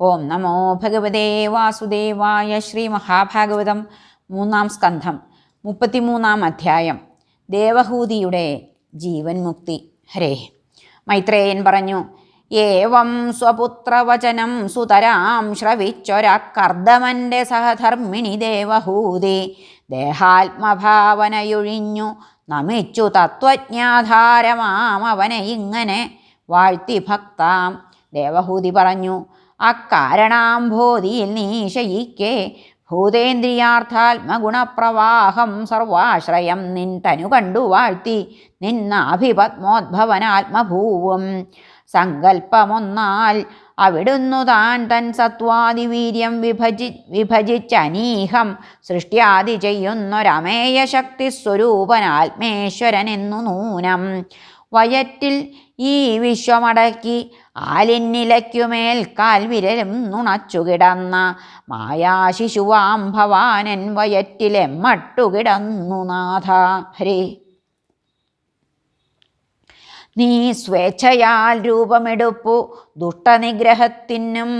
ഓം നമോ ഭഗവതേ വാസുദേവായ ശ്രീ മഹാഭാഗവതം മൂന്നാം സ്കന്ധം മുപ്പത്തിമൂന്നാം അധ്യായം ദേവഹൂതിയുടെ ജീവൻ മുക്തി. ഹരേ. മൈത്രേയൻ പറഞ്ഞു ഏവം സ്വപുത്രവചനം സുതരാം ശ്രവിച്ചൊരക്കർദ്ദമന്റെ സഹധർമ്മിണി ദേവഹൂതി. ദേഹാത്മഭാവനയൊഴിഞ്ഞു നമിച്ചു തത്വജ്ഞാധാരമാം അവനെ ഇങ്ങനെ വാഴ്ത്തി ഭക്താം ദേവഹൂതി പറഞ്ഞു അക്കാരണാംഭോതിയിൽ നീശയിക്കെ. ഭൂതേന്ദ്രിയാർത്ഥാത്മഗുണപ്രവാഹം സർവാശ്രയം നിൻ തനു കണ്ടു വാഴ്ത്തി. നിന്നാഭിപത്മോദ്ഭവനാത്മഭൂവും സങ്കൽപ്പമൊന്നാൽ അവിടുന്നു താൻ തൻ സത്വാദിവീര്യം വിഭജി വിഭജിച്ചനീഹം. സൃഷ്ട്യാദി ചെയ്യുന്നൊരമേയ ശക്തി സ്വരൂപനാത്മേശ്വരനെന്നു നൂനം. വയറ്റിൽ ഈ വിശ്വമടക്കി ആലിന്നിലയ്ക്കുമേൽ കാൽവിരലും നുണച്ചുകിടന്ന മായാശിശുവാം ഭവാനൻ വയറ്റിലെ മട്ടുകിടന്നു നാഥ. ഹരേ. നീ സ്വേച്ഛയാൽ രൂപമെടുപ്പു ദുഷ്ടനിഗ്രഹത്തിനും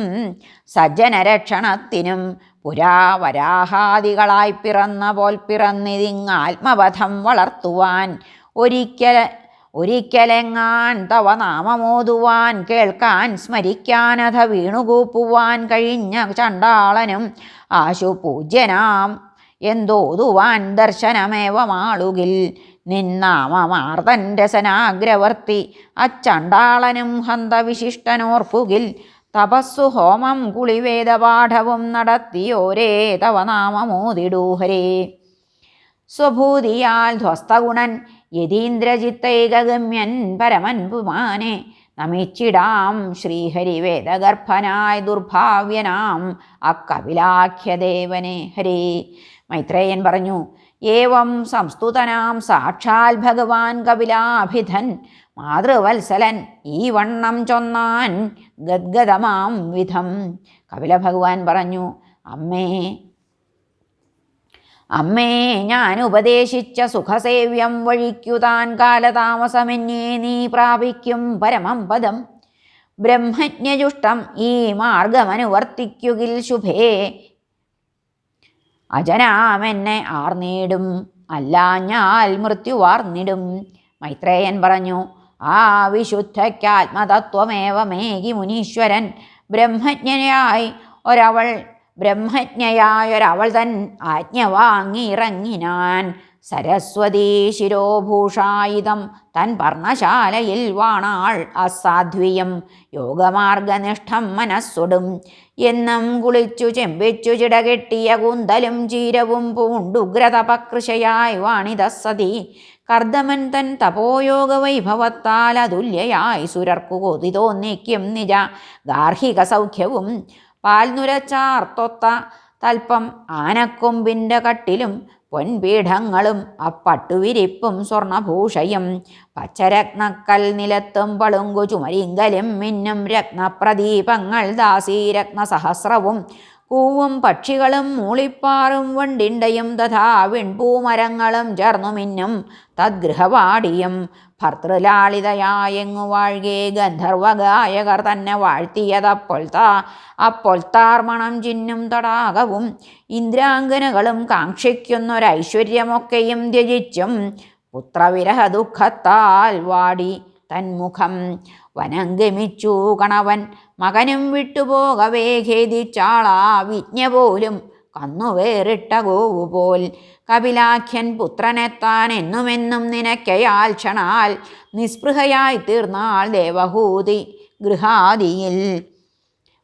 സജ്ജനരക്ഷണത്തിനും പുരാ വരാഹാദികളായി പിറന്ന പോൽ പിറന്നിതിങ്ങാത്മപഥം വളർത്തുവാൻ ഒരിക്കൽ ഒരിക്കലെങ്ങാൻ തവ നാമമോതുവാൻ കേൾക്കാൻ സ്മരിക്കാൻ സ്മരിക്കാനഥ വീണുകൂപ്പുവാൻ കഴിഞ്ഞ ചണ്ടാളനും ആശു പൂജ്യനാം എന്തോതുവാൻ ദർശനമേവമാളുകിൽ നിന്നാമമാർത്തൻ രസനാഗ്രവർത്തി അച്ചണ്ടാളനും ഹന്തവിശിഷ്ടനോർപ്പുകിൽ തപസ്സു ഹോമം കുളിവേദപാഠവും നടത്തിയോരേ തവ നാമമോതിടൂഹരേ സ്വഭൂതിയാൽ ധ്വസ്തഗുണൻ യതീന്ദ്രജിത്തൈകഗമ്യൻ പരമൻ പുമാനെ നമിച്ചിടാം ശ്രീഹരിവേദഗർഭനായ ദുർഭാവ്യനാം അക്കപിലാഖ്യദേവനെ ഹരേ. മൈത്രേയൻ പറഞ്ഞു ഏവം സംസ്തുതനാം സാക്ഷാൽ ഭഗവാൻ കപിലാഭിധൻ മാതൃവത്സലൻ ഈ വണ്ണം ചൊന്നാൻ ഗദ്ഗതമാം വിധം. കപില ഭഗവാൻ പറഞ്ഞു അമ്മേ അമ്മേ ഞാൻ ഉപദേശിച്ച സുഖസേവ്യം വഴിക്കുതാൻ കാലതാമസമെന്നേ നീ പ്രാപിക്കും പരമം പദം ബ്രഹ്മജ്ഞജുഷ്ടം ഈ മാർഗമനുവർത്തിക്കുകിൽ ശുഭേ. അജനാമെന്നെ ആർന്നിടും അല്ലാഞ്ഞാൽ മൃത്യുവാർന്നിടും മൈത്രേയൻ പറഞ്ഞു ആ വിശുദ്ധയ്ക്കാത്മതത്വമേവമേകി മുനീശ്വരൻ ബ്രഹ്മജ്ഞനായി ഒരവൾ ബ്രഹ്മജ്ഞയായൊരവൾ തൻ ആജ്ഞ വാങ്ങിയിറങ്ങിനാൻ സരസ്വതീ ശിരോഭൂഷായുധം തൻ പർണശാലയിൽ വാണാൾ അസാധ്വിയം. യോഗമാർഗനിഷ്ഠം മനസ്സൊടും. എന്നും കുളിച്ചു ചെമ്പിച്ചു ചിടകെട്ടിയ കൂന്തലും ചീരവും പൂണ്ടുഗ്രതപകൃശയായി വാണിത സതി കർദമൻ തൻ തപോയോഗ വൈഭവത്താൽ അതുല്യയായി സുരർക്കു കൊതി തോന്നിക്കും നിജ ഗാർഹിക സൗഖ്യവും. പാൽനുരച്ചാർത്തൊത്ത തൽപ്പം ആനക്കൊമ്പിന്റെ കട്ടിലും പൊൻപീഠങ്ങളും അപ്പട്ടുവിരിപ്പും സ്വർണഭൂഷയും പച്ചരത്നക്കൽ നിലത്തും പളുങ്കു ചുമരിങ്കലും മിന്നും രത്നപ്രദീപങ്ങൾ ദാസീരത്നസഹസ്രവും കൂവും പക്ഷികളും മൂളിപ്പാറും വണ്ടിണ്ടയും തഥാ വിൺപൂമരങ്ങളും ചേർന്നു മിന്നും തദ്ഗൃഹവാടിയും ഭർത്തൃലാളിതയായെങ്ങു വാഴ്കേ ഗന്ധർവഗായകർ തന്നെ വാഴ്ത്തിയതപ്പോൾ താ അപ്പോൾ താർമണം ചിന്നും തടാകവും ഇന്ദ്രാംഗനകളും കാക്ഷിക്കുന്നൊരൈശ്വര്യമൊക്കെയും ത്യജിച്ചും പുത്രവിരഹ ദുഃഖത്താൽ വാടി തന്മുഖം. വനം ഗമിച്ചു കണവൻ മകനും വിട്ടുപോകവേ ഖേദിച്ചാളാ വിജ്ഞ പോലും കന്നു വേറിട്ട ഗോവു പോൽ കപിലാഖ്യൻ പുത്രനെത്താൻ എന്നുമെന്നും നിനക്കയാൽ ക്ഷണാൽ നിസ്പൃഹയായി തീർന്നാൾ ദേവഹൂതി ഗൃഹാദിയിൽ.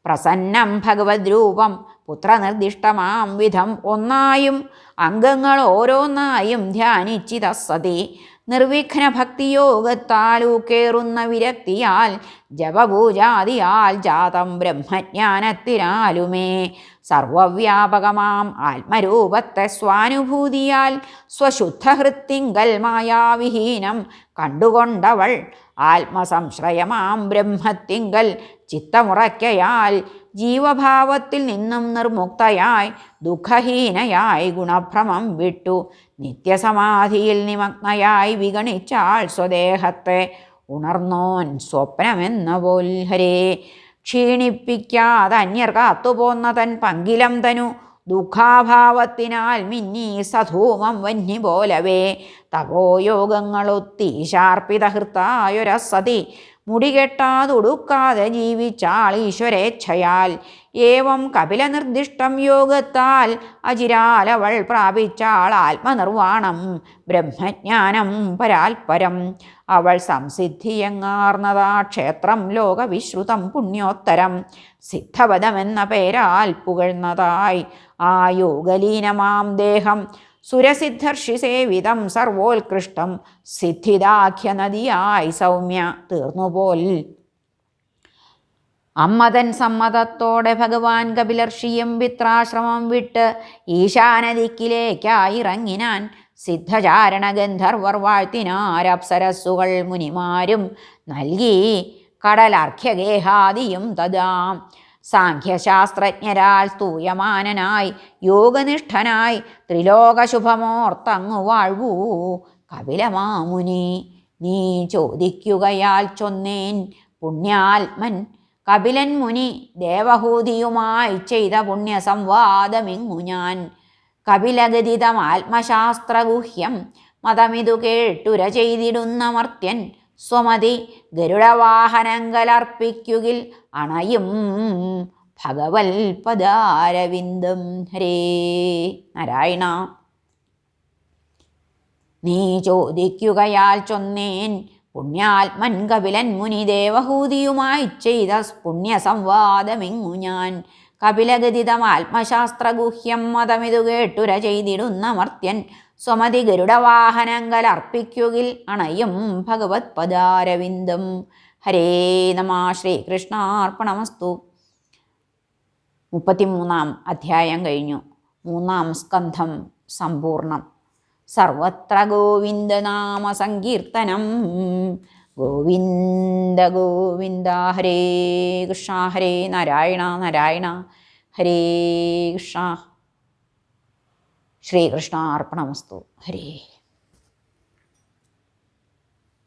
പ്രസന്നം ഭഗവത് രൂപം പുത്രനിർദ്ദിഷ്ടമാം വിധം ഒന്നായും അംഗങ്ങൾ ഓരോന്നായും ധ്യാനിച്ചിത സതി നിർവിഘ്ന ഭക്തിയോഗത്താലൂക്കേറുന്ന വിരക്തിയാൽ ജപപൂജാദിയാൽ ജാതം ബ്രഹ്മജ്ഞാനത്തിനാലുമേ. സർവവ്യാപകമാം ആത്മരൂപത്തെ സ്വാനുഭൂതിയാൽ സ്വശുദ്ധഹൃത്തിങ്കൽ മായാവിഹീനം കണ്ടുകൊണ്ടവൾ ആത്മസംശ്രയമാം ബ്രഹ്മത്തിങ്കൽ ചിത്തമുറയ്ക്കയാൽ ജീവഭാവത്തിൽ നിന്നും നിർമുക്തയായി ദുഃഖഹീനയായി ഗുണഭ്രമം വിട്ടു. നിത്യസമാധിയിൽ നിമഗ്നയായി വിഗണിച്ചാൾ സ്വദേഹത്തെ ഉണർന്നോൻ സ്വപ്നമെന്ന പോൽ. ഹരേ ക്ഷീണിപ്പിക്കാതെ അന്യർ കാത്തുപോന്ന തൻ പങ്കിലം തനു. ദുഃഖാഭാവത്തിനാൽ മിന്നി സധൂമം വന്നി പോലവേ. തപോയോഗങ്ങളൊത്തീശാർപ്പിതഹൃത്തായൊരസതി മുടികെട്ടാതൊടുക്കാതെ ജീവിച്ചാൾ ഈശ്വരേച്ഛയാൽ ഏവം കപിലനിർദ്ദിഷ്ടം യോഗത്താൽ അജിരാലവൾ പ്രാപിച്ചാൾ ആത്മനിർവാണം. ബ്രഹ്മജ്ഞാനം പരാൽപരം അവൾ സംസിദ്ധിയെങ്ങാർന്നതാ ക്ഷേത്രം ലോകവിശ്രുതം പുണ്യോത്തരം. സിദ്ധപദമെന്ന പേരാൽ പുകഴ്ന്നതായി. ആ യോഗലീനമാം ദേഹം സുരസിദ്ധർഷി സേവിതം സർവോത്കൃഷ്ടം സിദ്ധിദാഖ്യ നദിയായി സൗമ്യ തീർന്നുപോൽ. അമ്മതൻ സമ്മതത്തോടെ ഭഗവാൻ കപിലർഷിയും പിത്രാശ്രമം വിട്ട് ഈശാനദിക്കിലേക്കായി ഇറങ്ങിനാൻ സിദ്ധചാരണ ഗന്ധർവർ വാഴ്ത്തിനാരപ്സരസ്സുകൾ മുനിമാരും നൽകി കടലർഘ്യഗേഹാദിയും തഥാ സാഖ്യശാസ്ത്രജ്ഞരാൽ സ്തൂയമാനനായി യോഗനിഷ്ഠനായി ത്രിലോകശുഭമോർത്തങ്ങു വാഴ്വൂ കപിലമാമുനി നീ ചോദിക്കുകയാൽ ചൊന്നേൻ. പുണ്യാത്മൻ കപിലൻ മുനി ദേവഹൂതിയുമായി ചെയ്ത പുണ്യസംവാദമിങ്ങു ഞാൻ? കപിലഗതിതം ആത്മശാസ്ത്രഗുഹ്യം മതമിതു കേട്ടുര ചെയ്തിടുന്ന മർത്യൻ സ്വമതി ഗരുഡവാഹനങ്കലർപ്പിക്കുകിൽ അണയും ഭഗവൽ പദാരവിന്ദം ഹരേ നാരായണ. നീ ചോദിക്കുകയാൽ ചൊന്നേൻ പുണ്യാത്മൻ കപിലൻ മുനി ദേവഹൂതിയുമായി ചെയ്ത പുണ്യസംവാദമിങ്ങു ഞാൻ? കപിലഗതിതം ആത്മശാസ്ത്രഗുഹ്യം മതമിതു കേട്ടുര ചെയ്തിടുന്ന മർത്യൻ സ്വമതി ഗരുഡവാഹനങ്കൽ അർപ്പിക്കുകിൽ അണയും ഭഗവത് പദാരവിന്ദം. ഹരേ നമ ശ്രീകൃഷ്ണാർപ്പണമസ്തു മുപ്പത്തിമൂന്നാം അധ്യായം കഴിഞ്ഞു. മൂന്നാം സ്കന്ധം സമ്പൂർണം. സർവത്ര ഗോവിന്ദനാമ സങ്കീർത്തനം. ഗോവിന്ദ ഗോവിന്ദ ഹരേ കൃഷ്ണ ഹരേ നാരായണ നാരായണ ഹരേ കൃഷ്ണ. ശ്രീകൃഷ്ണാർപ്പണമസ്തു ഹരേ